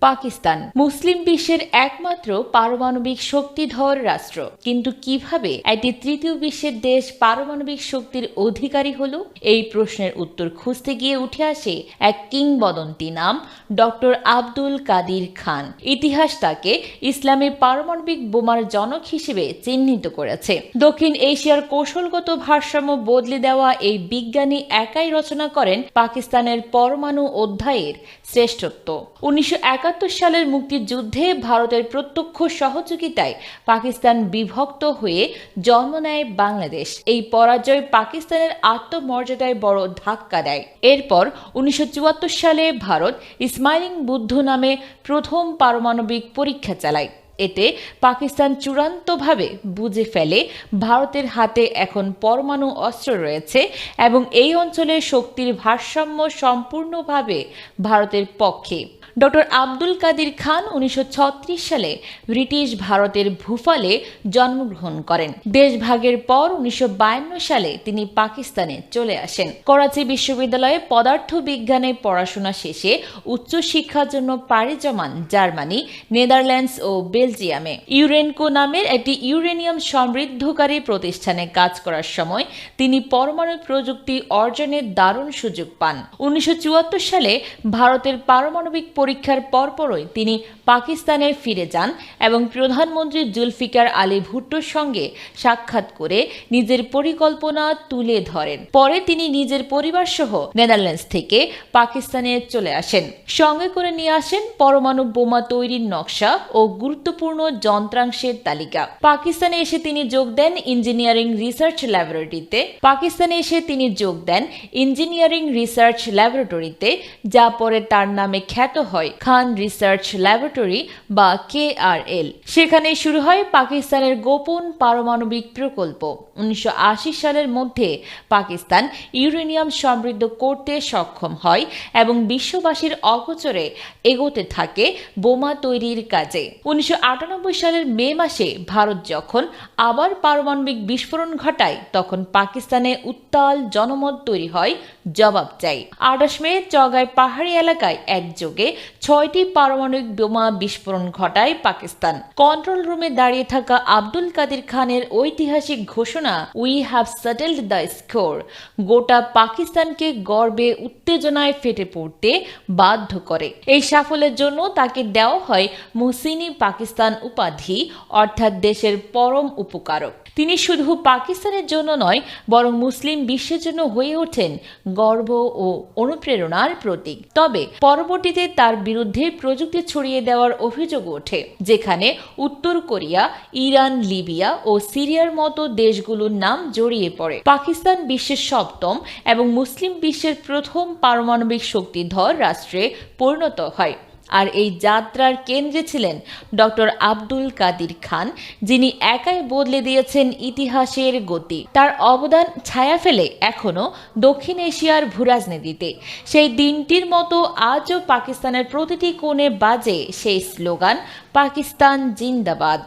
পাকিস্তান। মুসলিম বিশ্বের একমাত্র পারমাণবিক শক্তিধর রাষ্ট্র। কিন্তু কীভাবে একটি তৃতীয় বিশ্বের দেশ পারমাণবিক শক্তির অধিকারী হলো? এই প্রশ্নের উত্তর খুঁজতে গিয়ে উঠে আসে এক কিংবদন্তি নাম, ডক্টর আব্দুল কাদির খান। ইতিহাস তাকে ইসলামী পারমাণবিক বোমার জনক হিসেবে চিহ্নিত করেছে। দক্ষিণ এশিয়ার কৌশলগত ভারসাম্য বদলে দেওয়া এই বিজ্ঞানী একাই রচনা করেন পাকিস্তানের পরমাণু অধ্যায়ের শ্রেষ্ঠত্ব। উনিশশো সালের মুক্তিযুদ্ধে ভারতের প্রত্যক্ষ সহযোগিতায় পাকিস্তান বিভক্ত হয়ে জন্ম নেয় বাংলাদেশ। এই পরাজয় পাকিস্তানের আত্মমর্যাদায় বড় ধাক্কা দেয়। এরপর উনিশশো চুয়াত্তর সালে ভারত ইসমাইলিং বুদ্ধ নামে প্রথম পারমাণবিক পরীক্ষা চালায়। এতে পাকিস্তান চূড়ান্তভাবে বুঝে ফেলে ভারতের হাতে এখন পরমাণু অস্ত্র রয়েছে এবং এই অঞ্চলে শক্তির ভারসাম্য সম্পূর্ণভাবে ভারতের পক্ষে। ডক্টর আব্দুল কাদির খান উনিশশো ছত্রিশ সালে ব্রিটিশ ভারতের ভুফালে জন্মগ্রহণ করেন। দেশভাগের পর উনিশশো বায়ান্ন সালে তিনি পাকিস্তানে চলে আসেন। করাচি বিশ্ববিদ্যালয়ে পদার্থ বিজ্ঞানে পড়াশোনা শেষে উচ্চশিক্ষার জন্য পাড়ি জমান জার্মানি, নেদারল্যান্ডস ও বেলজিয়ামে। ইউরেনকো নামের একটি ইউরেনিয়াম সমৃদ্ধকারী প্রতিষ্ঠানে কাজ করার সময় তিনি পরমাণু প্রযুক্তি অর্জনের দারুণ সুযোগ পান। উনিশশো সালে ভারতের পারমাণবিক পরীক্ষার পরপরই তিনি পাকিস্তানে ফিরে যান এবং প্রধানমন্ত্রী জুলফিকার আলী ভুট্টোর সঙ্গে সাক্ষাৎ করে নিজের পরিকল্পনা তুলে ধরেন। পরে তিনি নিজের পরিবার সহ নেদারল্যান্ডস থেকে পাকিস্তানে চলে আসেন। সঙ্গে করে নিয়ে আসেন পরমাণু বোমা তৈরির নকশা ও গুরুত্বপূর্ণ যন্ত্রাংশের তালিকা। পাকিস্তানে এসে তিনি যোগ দেন ইঞ্জিনিয়ারিং রিসার্চ ল্যাবরেটরিতে। পাকিস্তানে এসে তিনি যোগ দেন ইঞ্জিনিয়ারিং রিসার্চ ল্যাবরেটরিতে, যা পরে তার নামে খ্যাত হয় খান রিসার্চ ল্যাবরেটরি বা কেআরএল সেখানে শুরু হয় পাকিস্তানের গোপন পারমাণবিক প্রকল্প। উনিশশো আশি সালের মধ্যে পাকিস্তান ইউরেনিয়াম সমৃদ্ধ করতে সক্ষম হয় এবং বিশ্ববাসীর অগোচরে এগোতে থাকে বোমা তৈরির কাজে। উনিশশো সালের মে মাসে ভারত যখন আবার পারমাণবিক বিস্ফোরণ ঘটায়, তখন পাকিস্তানে উত্তাল জনমত তৈরি হয় জবাব চাই। আঠাশ মে চগায় পাহাড়ি এলাকায় একযোগে ছয়টি পারমাণবিক বোমা বিস্ফোরণ ঘটায় পাকিস্তান। কন্ট্রোল রুমে দাঁড়িয়ে থাকা আব্দুল কাদির খানের ঐতিহাসিক ঘোষণা we have settled the score গোটা পাকিস্তানকে গর্বে, উত্তেজনায় ফেটে পড়তে বাধ্য করে। এই সাফল্যের জন্য তাকে দেওয়া হয় মুহসিনি পাকিস্তান উপাধি, অর্থাৎ দেশের পরম উপকারক। তিনি শুধু পাকিস্তানের জন্য নয়, বরং মুসলিম বিশ্বের জন্য হয়ে ওঠেন গর্ব ও অনুপ্রেরণার প্রতীক। তবে পরবর্তীতে তার বিরুদ্ধে প্রযুক্তি ছড়িয়ে দেওয়ার অভিযোগ ওঠে, যেখানে উত্তর কোরিয়া, ইরান, লিবিয়া ও সিরিয়ার মতো দেশগুলোর নাম জড়িয়ে পড়ে। পাকিস্তান বিশ্বের সপ্তম এবং মুসলিম বিশ্বের প্রথম পারমাণবিক শক্তিধর রাষ্ট্রে পরিণত হয়। আর এই যাত্রার কেন্দ্রে ছিলেন ডক্টর আব্দুল কাদির খান, যিনি একাই বদলে দিয়েছেন ইতিহাসের গতি। তার অবদান ছায়া ফেলে এখনও দক্ষিণ এশিয়ার ভূরাজনীতিতে। সেই দিনটির মতো আজও পাকিস্তানের প্রতিটি কোণে বাজে সেই স্লোগান, পাকিস্তান জিন্দাবাদ।